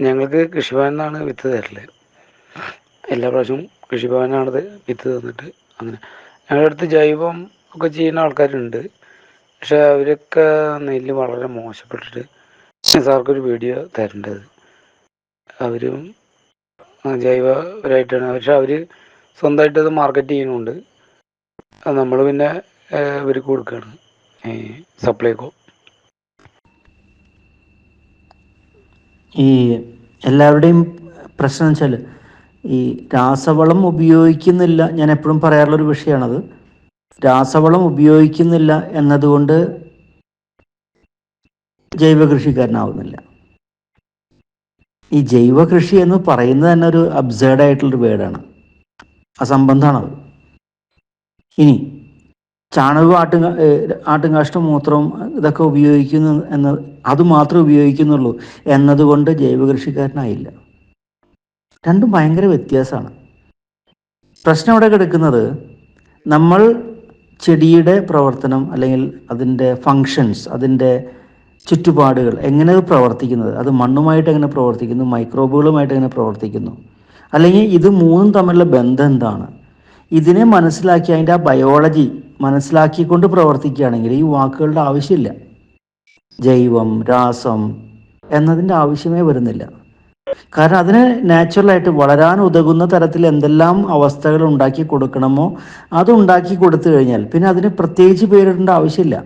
ഞങ്ങൾക്ക് കൃഷിഭവനിൽ നിന്നാണ് വിത്ത് തരൽ. എല്ലാ പ്രാവശ്യവും കൃഷിഭവനാണത് വിത്ത് തന്നിട്ട് അങ്ങനെ. ഞങ്ങളുടെ അടുത്ത് ജൈവം ഒക്കെ ചെയ്യുന്ന ആൾക്കാരുണ്ട്. പക്ഷെ അവരൊക്കെ നെല്ല് വളരെ മോശപ്പെട്ടിട്ട് സാർക്കൊരു വീഡിയോ തരേണ്ടത്. അവരും ജൈവരായിട്ടാണ് പക്ഷെ അവർ സ്വന്തമായിട്ട് അത് മാർക്കറ്റ് ചെയ്യുന്നുണ്ട് നമ്മൾ പിന്നെ ഇവർക്ക് കൊടുക്കുകയാണ് ഈ ഈ എല്ലാവരുടെയും പ്രശ്നം വെച്ചാൽ ഈ രാസവളം ഉപയോഗിക്കുന്നില്ല. ഞാൻ എപ്പോഴും പറയാറുള്ളൊരു വിഷയമാണത്. രാസവളം ഉപയോഗിക്കുന്നില്ല എന്നതുകൊണ്ട് ജൈവ കൃഷിക്കാരനാവുന്നില്ല ഈ ജൈവ കൃഷി എന്ന് പറയുന്നത് തന്നെ ഒരു അബ്സേർഡ് ആയിട്ടുള്ളൊരു വേർഡാണ് അസംബന്ധമാണത്. ഇനി ചാണകവും ആട്ടും ആട്ടുംകാഷ്ടം മൂത്രവും ഇതൊക്കെ ഉപയോഗിക്കുന്നു എന്ന് അത് മാത്രമേ ഉപയോഗിക്കുന്നുള്ളൂ. എന്നതുകൊണ്ട് ജൈവ കൃഷിക്കാരനായില്ല രണ്ടും ഭയങ്കര വ്യത്യാസമാണ്. പ്രശ്നം ഇവിടെ കിടക്കുന്നത് നമ്മൾ ചെടിയുടെ പ്രവർത്തനം അല്ലെങ്കിൽ അതിന്റെ ഫങ്ഷൻസ് അതിന്റെ ചുറ്റുപാടുകൾ എങ്ങനെ പ്രവർത്തിക്കുന്നത്? അത് മണ്ണുമായിട്ട് എങ്ങനെ പ്രവർത്തിക്കുന്നു? മൈക്രോബുകളുമായിട്ട് എങ്ങനെ പ്രവർത്തിക്കുന്നു? അല്ലെങ്കിൽ ഇത് മൂന്നും തമ്മിലുള്ള ബന്ധം എന്താണ്? ഇതിനെ മനസ്സിലാക്കി അതിന്റെ ആ ബയോളജി മനസ്സിലാക്കിക്കൊണ്ട് പ്രവർത്തിക്കുകയാണെങ്കിൽ ഈ വാക്കുകളുടെ ആവശ്യമില്ല. ജൈവം രാസം എന്നതിന്റെ ആവശ്യമേ വരുന്നില്ല. കാരണം അതിന് നാച്ചുറലായിട്ട് വളരാൻ ഉതകുന്ന തരത്തിൽ എന്തെല്ലാം അവസ്ഥകൾ ഉണ്ടാക്കി കൊടുക്കണമോ അത് ഉണ്ടാക്കി കൊടുത്തു കഴിഞ്ഞാൽ പിന്നെ അതിന് പ്രത്യേകിച്ച് പേരിടേണ്ട ആവശ്യമില്ല.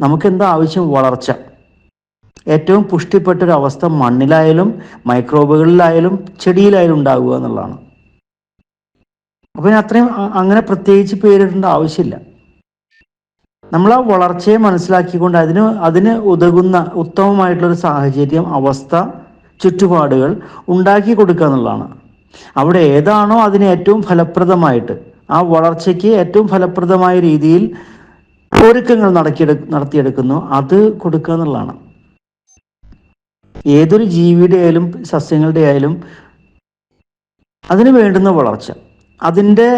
നമുക്ക് എന്താ ആവശ്യം? വളർച്ച. ഏറ്റവും പുഷ്ടിപ്പെട്ടൊരു അവസ്ഥ മണ്ണിലായാലും മൈക്രോബുകളിലായാലും ചെടിയിലായാലും ഉണ്ടാകുക എന്നുള്ളതാണ്. അപ്പം അത്രയും അങ്ങനെ പ്രത്യേകിച്ച് പേരിടേണ്ട ആവശ്യമില്ല. നമ്മൾ ആ വളർച്ചയെ മനസ്സിലാക്കിക്കൊണ്ട് അതിന് അതിന് ഉതകുന്ന ഉത്തമമായിട്ടുള്ളൊരു സാഹചര്യം അവസ്ഥ ചുറ്റുപാടുകൾ ഉണ്ടാക്കി കൊടുക്കുക എന്നുള്ളതാണ്. അവിടെ ഏതാണോ അതിന് ഏറ്റവും ഫലപ്രദമായിട്ട് ആ വളർച്ചയ്ക്ക് ഏറ്റവും ഫലപ്രദമായ രീതിയിൽ ഒരുക്കങ്ങൾ നടക്കിയെടു നടത്തിയെടുക്കുന്നു അത് കൊടുക്കുക എന്നുള്ളതാണ്. ഏതൊരു ജീവിയുടെ ആയാലും സസ്യങ്ങളുടെ ആയാലും അതിന് വേണ്ടുന്ന വളർച്ച. അതിന്റെ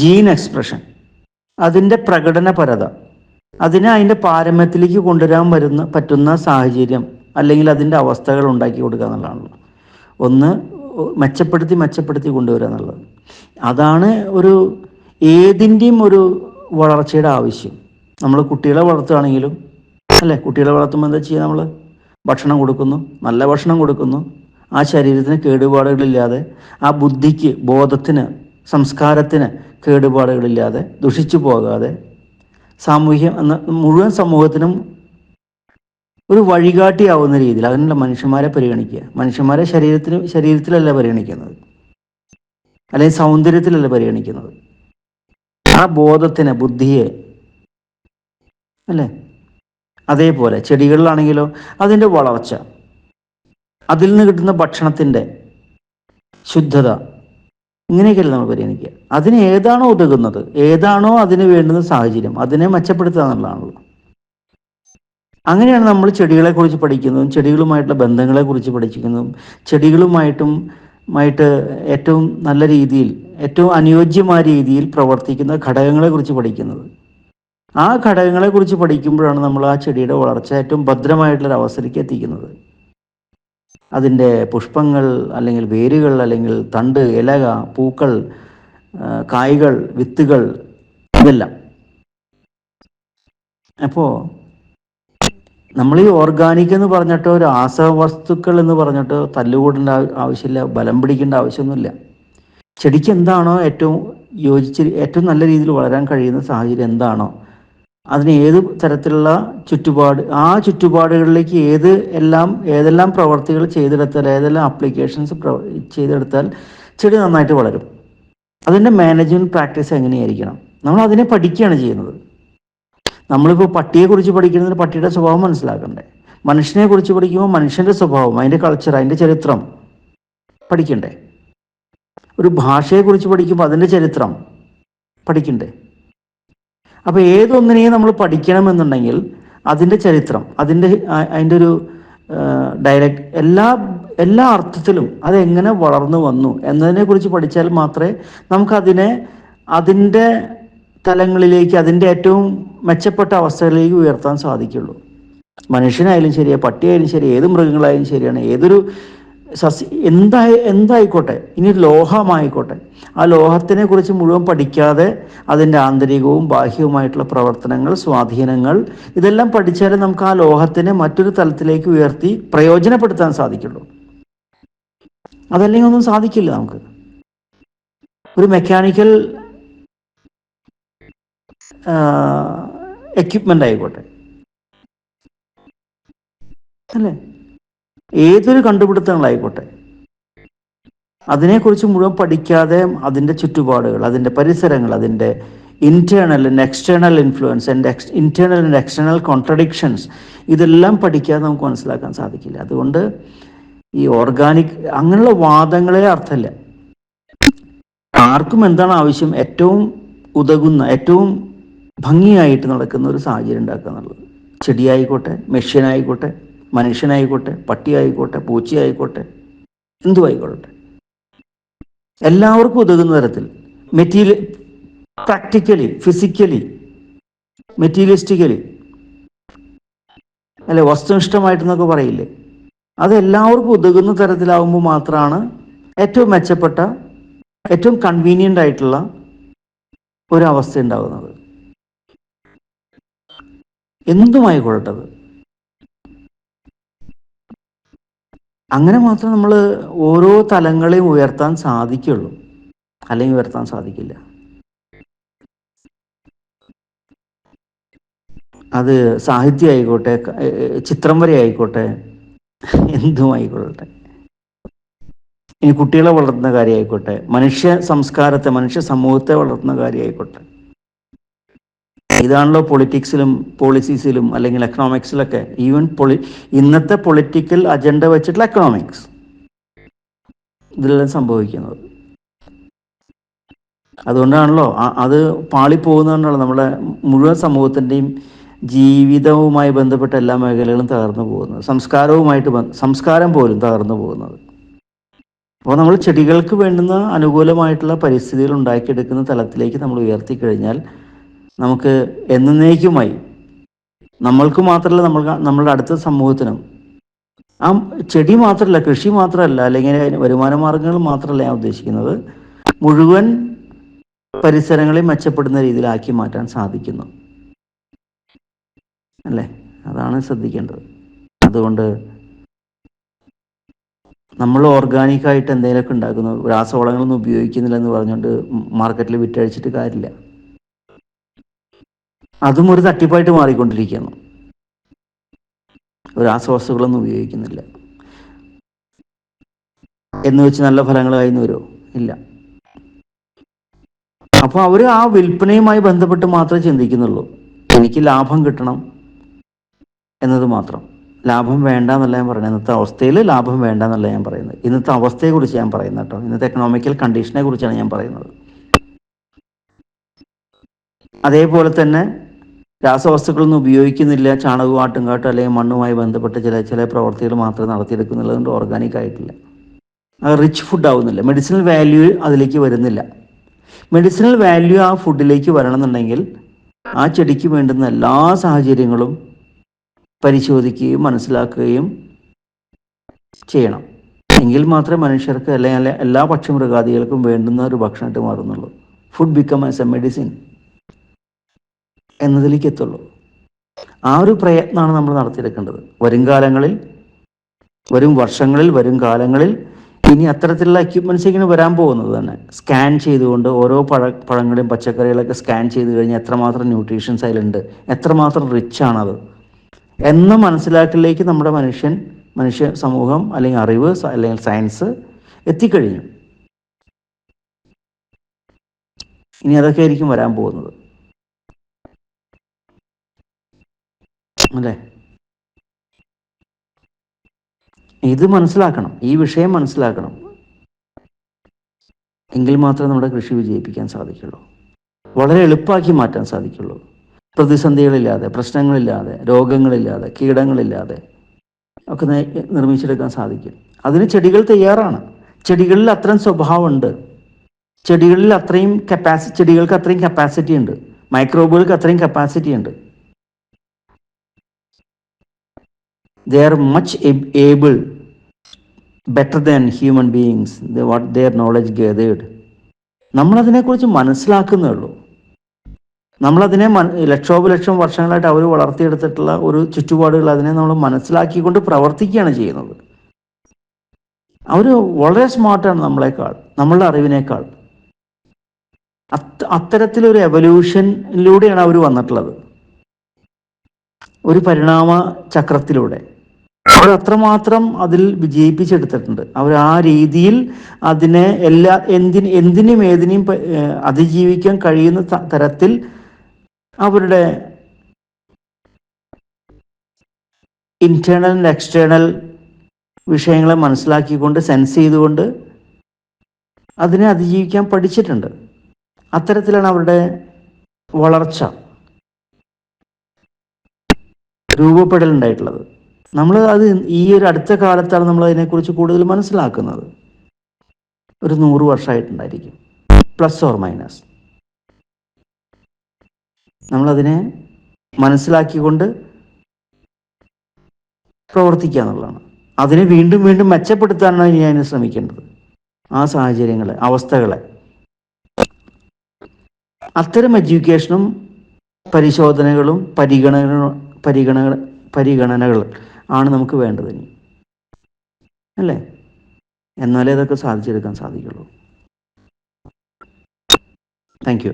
ജീൻ എക്സ്പ്രഷൻ അതിന്റെ പ്രകടനപരത അതിനെ അതിന്റെ പാരമ്യത്തിലേക്ക് കൊണ്ടുവരാൻ വരുന്ന പറ്റുന്ന സാഹചര്യം അല്ലെങ്കിൽ അതിന്റെ അവസ്ഥകൾ ഉണ്ടാക്കി കൊടുക്കുക എന്നുള്ളതാണല്ലോ ഒന്ന് മെച്ചപ്പെടുത്തി മെച്ചപ്പെടുത്തി കൊണ്ടുവരിക എന്നുള്ളത്. അതാണ് ഒരു ഏതിന്റെയും ഒരു വളർച്ചയുടെ ആവശ്യം. നമ്മൾ കുട്ടികളെ വളർത്തുകയാണെങ്കിലും അല്ലേ? കുട്ടികളെ വളർത്തുമ്പോൾ എന്താ ചെയ്യുക നമ്മൾ? ഭക്ഷണം കൊടുക്കുന്നു നല്ല ഭക്ഷണം കൊടുക്കുന്നു ആ ശരീരത്തിന് കേടുപാടുകളില്ലാതെ ആ ബുദ്ധിക്ക് ബോധത്തിന് സംസ്കാരത്തിന് കേടുപാടുകളില്ലാതെ ദുഷിച്ചു പോകാതെ സാമൂഹ്യം എന്ന മുഴുവൻ സമൂഹത്തിനും ഒരു വഴികാട്ടിയാവുന്ന രീതിയിൽ അതിനുള്ള മനുഷ്യന്മാരെ പരിഗണിക്കുക. മനുഷ്യന്മാരെ ശരീരത്തിന് ശരീരത്തിലല്ല പരിഗണിക്കുന്നത്. അല്ലെങ്കിൽ സൗന്ദര്യത്തിലല്ല പരിഗണിക്കുന്നത്. ആ ബോധത്തിന് ബുദ്ധിയെ അല്ലേ? അതേപോലെ ചെടികളിലാണെങ്കിലോ അതിന്റെ വളർച്ച. അതിൽ നിന്ന് കിട്ടുന്ന ഭക്ഷണത്തിന്റെ ശുദ്ധത. ഇങ്ങനെയൊക്കെയല്ല നമ്മൾ പരിഗണിക്കുക. അതിന് ഏതാണോ ഉതകുന്നത് ഏതാണോ അതിന് വേണ്ടുന്ന സാഹചര്യം അതിനെ മെച്ചപ്പെടുത്തുക എന്നുള്ളതാണല്ലോ അങ്ങനെയാണ് നമ്മൾ ചെടികളെ കുറിച്ച് പഠിക്കുന്നതും ചെടികളുമായിട്ടുള്ള ബന്ധങ്ങളെ കുറിച്ച് പഠിക്കുന്നതും ചെടികളുമായിട്ടും മായിട്ട് ഏറ്റവും നല്ല രീതിയിൽ ഏറ്റവും അനുയോജ്യമായ രീതിയിൽ പ്രവർത്തിക്കുന്ന ഘടകങ്ങളെ കുറിച്ച് പഠിക്കുന്നത്. ആ ഘടകങ്ങളെ കുറിച്ച് പഠിക്കുമ്പോഴാണ് നമ്മൾ ആ ചെടിയുടെ വളർച്ച ഏറ്റവും ഭദ്രമായിട്ടുള്ള അവസ്ഥയിലേക്ക് എത്തിക്കുന്നത്. അതിന്റെ പുഷ്പങ്ങൾ അല്ലെങ്കിൽ വേരുകൾ അല്ലെങ്കിൽ തണ്ട് ഇലക പൂക്കൾ കായ്കൾ വിത്തുകൾ ഇതെല്ലാം. അപ്പോൾ നമ്മൾ ഈ ഓർഗാനിക് എന്ന് പറഞ്ഞിട്ട് പറഞ്ഞിട്ടോ രാസവസ്തുക്കൾ എന്ന് പറഞ്ഞിട്ട് തല്ലുകൂടേണ്ട ആവശ്യമില്ല ബലം പിടിക്കേണ്ട ആവശ്യമൊന്നുമില്ല. ചെടിക്ക് എന്താണോ ഏറ്റവും യോജിച്ച് ഏറ്റവും നല്ല രീതിയിൽ വളരാൻ കഴിയുന്ന സാഹചര്യം എന്താണോ അതിന് ഏത് തരത്തിലുള്ള ചുറ്റുപാട് ആ ചുറ്റുപാടുകളിലേക്ക് ഏത് എല്ലാം ഏതെല്ലാം പ്രവർത്തികൾ ചെയ്തെടുത്താൽ ഏതെല്ലാം ആപ്ലിക്കേഷൻസ് ചെയ്തെടുത്താൽ ചെടി നന്നായിട്ട് വളരും. അതിന്റെ മാനേജ്മെന്റ് പ്രാക്ടീസ് എങ്ങനെയായിരിക്കണം? നമ്മൾ അതിനെ പഠിക്കുകയാണ് ചെയ്യുന്നത്. നമ്മളിപ്പോൾ പട്ടിയെക്കുറിച്ച് പഠിക്കുന്നതിന് പട്ടിയുടെ സ്വഭാവം മനസ്സിലാക്കണ്ടേ? മനുഷ്യനെ കുറിച്ച് പഠിക്കുമ്പോൾ മനുഷ്യന്റെ സ്വഭാവം അതിന്റെ കൾച്ചർ അതിന്റെ ചരിത്രം പഠിക്കണ്ടേ? ഒരു ഭാഷയെക്കുറിച്ച് പഠിക്കുമ്പോൾ അതിന്റെ ചരിത്രം പഠിക്കണ്ടേ? അപ്പോൾ ഏതൊന്നിനെയും നമ്മൾ പഠിക്കണമെന്നുണ്ടെങ്കിൽ അതിന്റെ ചരിത്രം അതിന്റെ അതിന്റെ ഒരു ഡയറക്റ്റ് എല്ലാ എല്ലാ അർത്ഥത്തിലും അതെങ്ങനെ വളർന്നു വന്നു എന്നതിനെക്കുറിച്ച് പഠിച്ചാൽ മാത്രമേ നമുക്കതിനെ അതിന്റെ തലങ്ങളിലേക്ക് അതിന്റെ ഏറ്റവും മെച്ചപ്പെട്ട അവസ്ഥകളിലേക്ക് ഉയർത്താൻ സാധിക്കുള്ളൂ. മനുഷ്യനായാലും ശരിയാണ് പട്ടിയായാലും ശരി ഏത് മൃഗങ്ങളായാലും ശരിയാണ് ഏതൊരു സസ്യ എന്തായി എന്തായിക്കോട്ടെ? ഇനി ലോഹമായിക്കോട്ടെ. ആ ലോഹത്തിനെ കുറിച്ച് മുഴുവൻ പഠിക്കാതെ അതിന്റെ ആന്തരികവും ബാഹ്യവുമായിട്ടുള്ള പ്രവർത്തനങ്ങൾ സ്വാധീനങ്ങൾ ഇതെല്ലാം പഠിച്ചാലേ നമുക്ക് ആ ലോഹത്തിനെ മറ്റൊരു തലത്തിലേക്ക് ഉയർത്തി പ്രയോജനപ്പെടുത്താൻ സാധിക്കുള്ളൂ. അതല്ലെങ്കിൽ ഒന്നും സാധിക്കില്ല നമുക്ക്. ഒരു മെക്കാനിക്കൽ എക്യുപ്മെന്റ് ആയിക്കോട്ടെ. അല്ലേ? ഏതൊരു കണ്ടുപിടുത്തങ്ങളായിക്കോട്ടെ. അതിനെക്കുറിച്ച് മുഴുവൻ പഠിക്കാതെ അതിന്റെ ചുറ്റുപാടുകൾ അതിന്റെ പരിസരങ്ങൾ അതിന്റെ internal and external influence and ex and external contradictions ഇതെല്ലാം പഠിക്കാതെ നമുക്ക് മനസ്സിലാക്കാൻ സാധിക്കില്ല. അതുകൊണ്ട് ഈ ഓർഗാനിക് അങ്ങനെയുള്ള വാദങ്ങളെ അർത്ഥമില്ല. ആർക്കും എന്താണ് ആവശ്യം? ഏറ്റവും ഉതകുന്ന ഏറ്റവും ഭംഗിയായിട്ട് നടക്കുന്ന ഒരു സാഹചര്യം ഉണ്ടാക്കുക എന്നുള്ളത്. ചെടിയായിക്കോട്ടെ മെഷീനായിക്കോട്ടെ മനുഷ്യനായിക്കോട്ടെ പട്ടിയായിക്കോട്ടെ പൂച്ചയായിക്കോട്ടെ എന്തുമായിക്കോട്ടെ എല്ലാവർക്കും ഉതകുന്ന തരത്തിൽ മെറ്റീരിയൽ പ്രാക്ടിക്കലി ഫിസിക്കലി മെറ്റീരിയലിസ്റ്റിക്കലി അല്ലെ വസ്തുനിഷ്ഠമായിട്ടെന്നൊക്കെ പറയില്ലേ? അത് എല്ലാവർക്കും ഉതകുന്ന തരത്തിലാവുമ്പോൾ മാത്രമാണ് ഏറ്റവും മെച്ചപ്പെട്ട ഏറ്റവും കൺവീനിയന്റ് ആയിട്ടുള്ള ഒരവസ്ഥ ഉണ്ടാകുന്നത്. എന്തുമായിക്കൊള്ളട്ടത് അങ്ങനെ മാത്രം നമ്മൾ ഓരോ തലങ്ങളെയും ഉയർത്താൻ സാധിക്കുള്ളൂ. അല്ലെങ്കിൽ ഉയർത്താൻ സാധിക്കില്ല. അത് സാഹിത്യം ആയിക്കോട്ടെ ചിത്രം വരെ ആയിക്കോട്ടെ എന്തും ആയിക്കോട്ടെ ഇനി കുട്ടികളെ വളർത്തുന്ന കാര്യമായിക്കോട്ടെ മനുഷ്യ സംസ്കാരത്തെ മനുഷ്യ സമൂഹത്തെ വളർത്തുന്ന കാര്യമായിക്കോട്ടെ ഇതാണല്ലോ പൊളിറ്റിക്സിലും പോളിസീസിലും അല്ലെങ്കിൽ എക്കണോമിക്സിലൊക്കെ ഈവൻ പൊളി ഇന്നത്തെ പൊളിറ്റിക്കൽ അജണ്ട വെച്ചിട്ടുള്ള എക്കണോമിക്സ് ഇതിലെല്ലാം സംഭവിക്കുന്നത്. അതുകൊണ്ടാണല്ലോ അത് പാളിപ്പോകുന്നതുകൊണ്ടാണല്ലോ നമ്മുടെ മുഴുവൻ സമൂഹത്തിന്റെയും ജീവിതവുമായി ബന്ധപ്പെട്ട എല്ലാ മേഖലകളും തകർന്നു പോകുന്നത്. സംസ്കാരവുമായിട്ട് സംസ്കാരം പോലും തകർന്നു പോകുന്നത്. അപ്പോൾ നമ്മൾ ചെടികൾക്ക് വേണ്ടുന്ന അനുകൂലമായിട്ടുള്ള പരിസ്ഥിതികൾ ഉണ്ടാക്കിയെടുക്കുന്ന തലത്തിലേക്ക് നമ്മൾ ഉയർത്തി കഴിഞ്ഞാൽ നമുക്ക് എന്നേക്കുമായി. നമ്മൾക്ക് മാത്രമല്ല നമ്മൾ നമ്മളുടെ അടുത്ത സമൂഹത്തിനും. ആ ചെടി മാത്രമല്ല കൃഷി മാത്രമല്ല അല്ലെങ്കിൽ വരുമാന മാർഗങ്ങൾ മാത്രമല്ല ഞാൻ ഉദ്ദേശിക്കുന്നത്. മുഴുവൻ പരിസരങ്ങളെ മെച്ചപ്പെടുന്ന രീതിയിലാക്കി മാറ്റാൻ സാധിക്കുന്നു. അല്ലേ? അതാണ് ശ്രദ്ധിക്കേണ്ടത്. അതുകൊണ്ട് നമ്മൾ ഓർഗാനിക്കായിട്ട് എന്തെങ്കിലുമൊക്കെ ഉണ്ടാക്കുന്നു. രാസവളങ്ങളൊന്നും ഉപയോഗിക്കുന്നില്ല എന്ന് പറഞ്ഞുകൊണ്ട് മാർക്കറ്റിൽ വിറ്റഴിച്ചിട്ട് കാര്യമില്ല. അതും ഒരു തട്ടിപ്പായിട്ട് മാറിക്കൊണ്ടിരിക്കുന്നു രാസവസ്തുക്കളൊന്നും ഉപയോഗിക്കുന്നില്ല. എന്ന് വെച്ച് നല്ല ഫലങ്ങൾ കയ്യിൽ വരുമോ? ഇല്ല. അപ്പോൾ അവർ ആ വിൽപ്പനയുമായി ബന്ധപ്പെട്ട് മാത്രമേ ചിന്തിക്കുന്നുള്ളൂ. എനിക്ക് ലാഭം കിട്ടണം എന്നത് മാത്രം. ലാഭം വേണ്ട എന്നല്ല ഞാൻ പറയുന്നത്. ഇന്നത്തെ അവസ്ഥയിൽ ലാഭം വേണ്ട എന്നല്ല ഞാൻ പറയുന്നത്. ഇന്നത്തെ അവസ്ഥയെക്കുറിച്ച് ഞാൻ പറയുന്നത് കേട്ടോ. ഇന്നത്തെ എക്കണോമിക്കൽ കണ്ടീഷനെ കുറിച്ചാണ് ഞാൻ പറയുന്നത്. അതേപോലെ തന്നെ രാസവസ്തുക്കളൊന്നും ഉപയോഗിക്കുന്നില്ല. ചാണകവും ആട്ടുംകാട്ടും അല്ലെങ്കിൽ മണ്ണുമായി ബന്ധപ്പെട്ട ചില ചില പ്രവർത്തികൾ മാത്രമേ നടത്തിയെടുക്കുന്നുള്ളത് കൊണ്ട് ഓർഗാനിക് ആയിട്ടില്ല. റിച്ച് ഫുഡ് ആവുന്നില്ല. മെഡിസിനൽ വാല്യൂ അതിലേക്ക് വരുന്നില്ല. മെഡിസിനൽ വാല്യൂ ആ ഫുഡിലേക്ക് വരണമെന്നുണ്ടെങ്കിൽ ആ ചെടിക്ക് വേണ്ടുന്ന എല്ലാ സാഹചര്യങ്ങളും പരിശോധിക്കുകയും മനസ്സിലാക്കുകയും ചെയ്യണം. എങ്കിൽ മാത്രമേ മനുഷ്യർക്ക് അല്ലെങ്കിൽ എല്ലാ പക്ഷി മൃഗാദികൾക്കും വേണ്ടുന്ന ഒരു ഭക്ഷണമായിട്ട് മാറുന്നുള്ളൂ. Food become as a medicine എന്നതിലേക്ക് എത്തുള്ളൂ ആ ഒരു പ്രയത്നമാണ് നമ്മൾ നടത്തിയെടുക്കേണ്ടത്. വരും കാലങ്ങളിൽ വരും വർഷങ്ങളിൽ വരും കാലങ്ങളിൽ ഇനി അത്തരത്തിലുള്ള എക്യുപ്മെന്റ്സ് ഇങ്ങനെ വരാൻ പോകുന്നത് തന്നെ. സ്കാൻ ചെയ്തുകൊണ്ട് ഓരോ പഴ പഴങ്ങളുടെയും പച്ചക്കറികളൊക്കെ സ്കാൻ ചെയ്ത് കഴിഞ്ഞാൽ എത്രമാത്രം ന്യൂട്രീഷൻസ് അതിലുണ്ട് എത്രമാത്രം റിച്ച് ആണത് എന്ന മനസ്സിലാക്കലിലേക്ക് നമ്മുടെ മനുഷ്യൻ മനുഷ്യ സമൂഹം അല്ലെങ്കിൽ അറിവ് അല്ലെങ്കിൽ സയൻസ് എത്തിക്കഴിഞ്ഞു. ഇനി അതൊക്കെ ആയിരിക്കും വരാൻ പോകുന്നത്. അല്ലേ? ഇത് മനസ്സിലാക്കണം. ഈ വിഷയം മനസ്സിലാക്കണം. എങ്കിൽ മാത്രമേ നമ്മുടെ കൃഷി വിജയിപ്പിക്കാൻ സാധിക്കുള്ളൂ. വളരെ എളുപ്പമാക്കി മാറ്റാൻ സാധിക്കുള്ളൂ. പ്രതിസന്ധികളില്ലാതെ പ്രശ്നങ്ങളില്ലാതെ രോഗങ്ങളില്ലാതെ കീടങ്ങളില്ലാതെ ഒക്കെ നിർമ്മിച്ചെടുക്കാൻ സാധിക്കും. അതിന് ചെടികൾ തയ്യാറാണ്. ചെടികളിൽ അത്രയും സ്വഭാവമുണ്ട്. ചെടികളിൽ അത്രയും കപ്പാസിറ്റി ചെടികൾക്ക് അത്രയും കപ്പാസിറ്റി ഉണ്ട്. മൈക്രോബുകൾക്ക് അത്രയും കപ്പാസിറ്റി ഉണ്ട്. They are much ab- able, better than human beings, they, what their knowledge gathered. നമ്മളതിനെക്കുറിച്ച് മനസ്സിലാക്കുന്നേ ഉള്ളൂ. നമ്മളതിനെ ലക്ഷോപലക്ഷം വർഷങ്ങളായിട്ട് അവർ വളർത്തിയെടുത്തിട്ടുള്ള ഒരു ചുറ്റുപാടുകൾ അതിനെ നമ്മൾ മനസ്സിലാക്കിക്കൊണ്ട് പ്രവർത്തിക്കുകയാണ് ചെയ്യുന്നത്. അവർ വളരെ സ്മാർട്ടാണ് നമ്മളെക്കാൾ നമ്മളുടെ അറിവിനേക്കാൾ. അത് അത്തരത്തിലൊരു എവല്യൂഷനിലൂടെയാണ് അവർ വന്നിട്ടുള്ളത്. ഒരു പരിണാമ ചക്രത്തിലൂടെ. അവർ അത്രമാത്രം അതിൽ വിജയിപ്പിച്ചെടുത്തിട്ടുണ്ട്. അവർ ആ രീതിയിൽ അതിനെ എല്ലാ എന്തിന് എന്തിനും ഏതിനെയും അതിജീവിക്കാൻ കഴിയുന്ന തരത്തിൽ അവരുടെ ഇന്റേണൽ ആൻഡ് എക്സ്റ്റേണൽ വിഷയങ്ങളെ മനസ്സിലാക്കിക്കൊണ്ട് സെൻസ് ചെയ്തുകൊണ്ട് അതിനെ അതിജീവിക്കാൻ പഠിച്ചിട്ടുണ്ട്. അത്തരത്തിലാണ് അവരുടെ വളർച്ച രൂപപ്പെടലുണ്ടായിട്ടുള്ളത്. നമ്മൾ അത് ഈ ഒരു അടുത്ത കാലത്താണ് നമ്മൾ അതിനെക്കുറിച്ച് കൂടുതൽ മനസ്സിലാക്കുന്നത്. ഒരു നൂറ് വർഷമായിട്ടുണ്ടായിരിക്കും. Plus or minus. നമ്മളതിനെ മനസ്സിലാക്കിക്കൊണ്ട് പ്രവർത്തിക്കുക എന്നുള്ളതാണ്. അതിനെ വീണ്ടും വീണ്ടും മെച്ചപ്പെടുത്താനാണ് അതിന് ശ്രമിക്കേണ്ടത്. ആ സാഹചര്യങ്ങളെ അവസ്ഥകളെ. അത്തരം എഡ്യൂക്കേഷനും പരിശോധനകളും പരിഗണന പരിഗണന പരിഗണനകൾ ആണ് നമുക്ക് വേണ്ടത് ഇനി. അല്ലേ? എന്നാലേ ഇതൊക്കെ സാധിച്ചെടുക്കാൻ സാധിക്കുള്ളൂ. Thank you